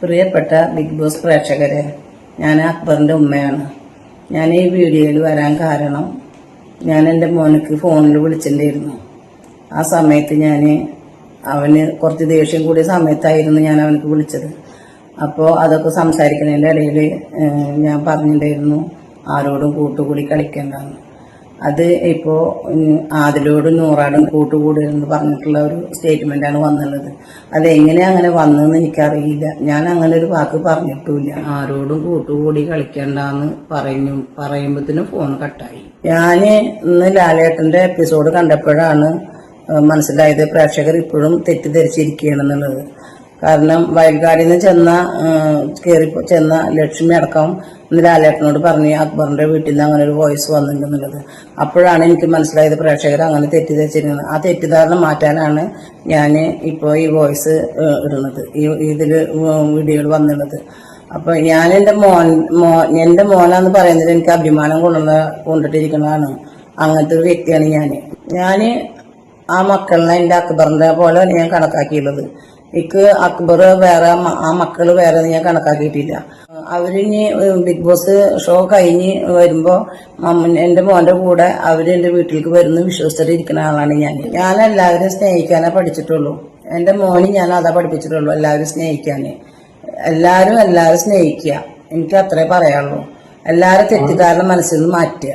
പ്രിയപ്പെട്ട big boss പ്രേക്ഷകരെ ഞാൻ അക്ബറിന്റെ ഉമ്മയാണ്. ഞാൻ ഈ വീഡിയോയിൽ വരാൻ കാരണം ഞാൻ എന്റെ മോനക്ക് ഫോണിൽ വിളിച്ചിട്ടുണ്ടായിരുന്നു. ആ സമയത്ത് ഞാൻ അവന് കുറച്ച് ദേഷ്യം കൂടിയ സമയത്തായിരുന്നു ഞാൻ അവനക്ക് വിളിച്ചത്. അപ്പോൾ അതൊക്കെ സംസാരിക്കുന്നതിന്റെ ഇടയിൽ ഞാൻ പറഞ്ഞിട്ടുണ്ടായിരുന്നു ആരോടും കൂട്ടുകൂടി കളിക്കണ്ടെന്ന്. അത് ഇപ്പോൾ ആദിലോടും നൂറാടും കൂട്ടുകൂടരുന്ന് പറഞ്ഞിട്ടുള്ള ഒരു സ്റ്റേറ്റ്മെന്റാണ് വന്നുള്ളത്. അതെങ്ങനെ അങ്ങനെ വന്നതെന്ന് എനിക്കറിയില്ല. ഞാൻ അങ്ങനെ ഒരു വാക്ക് പറഞ്ഞിട്ടുമില്ല. ആരോടും കൂട്ടുകൂടി കളിക്കണ്ടെന്ന് പറഞ്ഞു പറയുമ്പോഴത്തേനും ഫോൺ കട്ടായി. ഞാൻ ഇന്ന് ലാലേട്ടന്റെ എപ്പിസോഡ് കണ്ടപ്പോഴാണ് മനസ്സിലായത് പ്രേക്ഷകർ ഇപ്പോഴും തെറ്റിദ്ധരിച്ചിരിക്കുകയാണെന്നുള്ളത്. കാരണം വയൽക്കാടിൽ നിന്ന് ചെന്ന കയറി ചെന്ന ലക്ഷ്മി അടക്കം ഇന്ന് ലാലേട്ടനോട് പറഞ്ഞ് അക്ബറിന്റെ വീട്ടിൽ നിന്ന് അങ്ങനെ ഒരു വോയിസ് വന്നിട്ടുണ്ടെന്നുള്ളത്. അപ്പോഴാണ് എനിക്ക് മനസ്സിലായത് പ്രേക്ഷകർ അങ്ങനെ തെറ്റിദ്ധരിച്ചിരുന്നത് ആ തെറ്റിദ്ധാരണ മാറ്റാനാണ് ഞാൻ ഇപ്പോൾ ഈ വോയിസ് ഇടുന്നത്. ഈ ഇതിൽ വീഡിയോയിൽ വന്നിടുന്നത് അപ്പൊ ഞാൻ എന്റെ മോൻ മോ എന്റെ മോനാന്ന് പറയുന്നത് എനിക്ക് അഭിമാനം കൊണ്ടുള്ള കൊണ്ടിട്ടിരിക്കുന്നതാണ്. അങ്ങനത്തെ ഒരു വ്യക്തിയാണ് ഞാൻ ഞാൻ ആ മക്കളിനെ എന്റെ അക്ബറിന്റെ പോലെ ഞാൻ കണക്കാക്കിയുള്ളത് എനിക്ക് അക്ബർ വേറെ ആ മക്കൾ വേറെ ഞാൻ കണക്കാക്കിയിട്ടില്ല. അവരിനി ബിഗ് ബോസ് ഷോ കഴിഞ്ഞ് വരുമ്പോ എന്റെ മോന്റെ കൂടെ അവർ എന്റെ വീട്ടിലേക്ക് വരുന്ന വിശ്വസിച്ചിട്ട് ഇരിക്കുന്ന ആളാണ് ഞാൻ. ഞാൻ എല്ലാവരും സ്നേഹിക്കാനേ പഠിച്ചിട്ടുള്ളൂ. എന്റെ മോന് ഞാൻ അതാ പഠിപ്പിച്ചിട്ടുള്ളൂ എല്ലാവരും സ്നേഹിക്കാന്. എല്ലാവരും എല്ലാവരും സ്നേഹിക്കുക എനിക്ക് അത്രേ പറയാനുള്ളൂ. എല്ലാവരും തെറ്റിദ്ധാരണ മനസ്സിൽ നിന്ന് മാറ്റുക.